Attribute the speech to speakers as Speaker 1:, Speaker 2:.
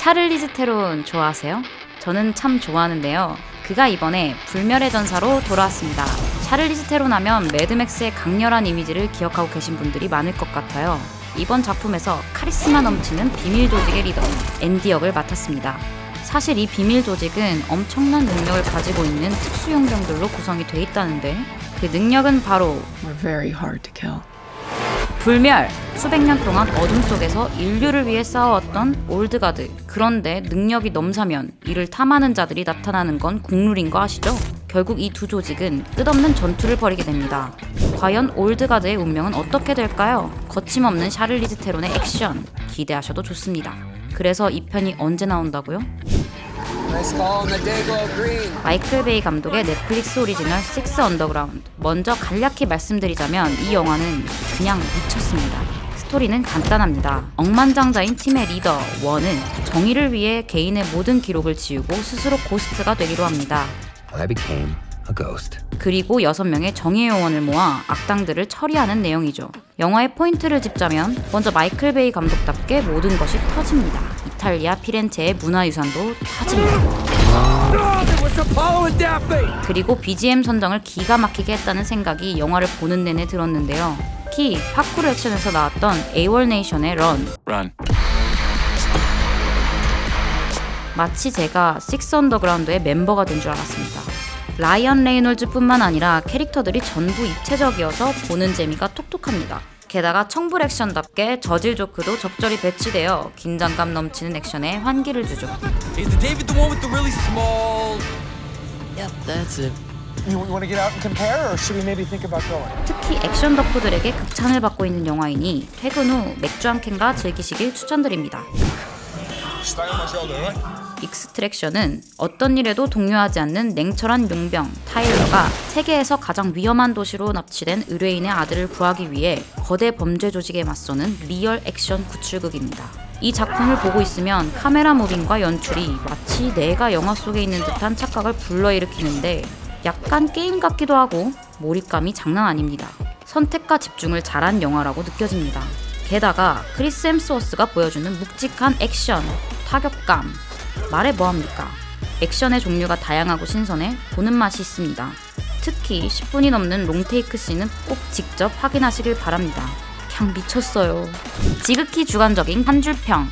Speaker 1: 샤를리즈 테론 좋아하세요? 저는 참 좋아하는데요. 그가 이번에 불멸의 전사로 돌아왔습니다. 샤를리즈 테론 하면 매드맥스의 강렬한 이미지를 기억하고 계신 분들이 많을 것 같아요. 이번 작품에서 카리스마 넘치는 비밀 조직의 리더 앤디 역을 맡았습니다. 사실 이 비밀 조직은 엄청난 능력을 가지고 있는 특수 용병들로 구성이 돼 있다는데 그 능력은 바로
Speaker 2: We're very hard to kill.
Speaker 1: 불멸! 수백 년 동안 어둠 속에서 인류를 위해 싸워왔던 올드가드. 그런데 능력이 넘사면 이를 탐하는 자들이 나타나는 건 국룰인 거 아시죠? 결국 이 두 조직은 끝없는 전투를 벌이게 됩니다. 과연 올드가드의 운명은 어떻게 될까요? 거침없는 샤를리즈 테론의 액션 기대하셔도 좋습니다. 그래서 이 편이 언제 나온다고요? 마이클 베이 감독의 넷플릭스 오리지널 식스 언더그라운드. 먼저 간략히 말씀드리자면 이 영화는 그냥 미쳤습니다. 스토리는 간단합니다. 억만장자인 팀의 리더 원은 정의를 위해 개인의 모든 기록을 지우고 스스로 고스트가 되기로 합니다.
Speaker 3: I became a ghost.
Speaker 1: 그리고 여섯 명의 정의 요원을 모아 악당들을 처리하는 내용이죠. 영화의 포인트를 짚자면 먼저 마이클 베이 감독답게 모든 것이 터집니다. 이탈리아 피렌체의 문화유산도 터집니다. 그리고 BGM 선정을 기가 막히게 했다는 생각이 영화를 보는 내내 들었는데요. 특히 파쿠르 액션에서 나왔던 에이월 네이션의 런
Speaker 4: Run.
Speaker 1: 마치 제가 식스 언더그라운드의 멤버가 된 줄 알았습니다. 라이언 레이놀즈뿐만 아니라 캐릭터들이 전부 입체적이어서 보는 재미가 톡톡합니다. 게다가 청불 액션답게 저질 조크도 적절히 배치되어 긴장감 넘치는 액션에 환기를 주죠.
Speaker 4: Is the David the one with the really small?
Speaker 3: Yep, that's it.
Speaker 5: You want to get out and compare, or should we maybe think about going?
Speaker 1: 특히 액션 덕후들에게 극찬을 받고 있는 영화이니 퇴근 후 맥주 한 캔과 즐기시길 추천드립니다.
Speaker 5: Stay on my shoulder, alright?
Speaker 1: 익스트랙션은 어떤 일에도 동요하지 않는 냉철한 용병 타일러가 세계에서 가장 위험한 도시로 납치된 의뢰인의 아들을 구하기 위해 거대 범죄 조직에 맞서는 리얼 액션 구출극입니다. 이 작품을 보고 있으면 카메라 무빙과 연출이 마치 내가 영화 속에 있는 듯한 착각을 불러일으키는데 약간 게임 같기도 하고 몰입감이 장난 아닙니다. 선택과 집중을 잘한 영화라고 느껴집니다. 게다가 크리스 햄스워스가 보여주는 묵직한 액션, 타격감, 말해 뭐합니까? 액션의 종류가 다양하고 신선해 보는 맛이 있습니다. 특히 10분이 넘는 롱테이크 씬은 꼭 직접 확인하시길 바랍니다. 그냥 미쳤어요. 지극히 주관적인 한 줄 평.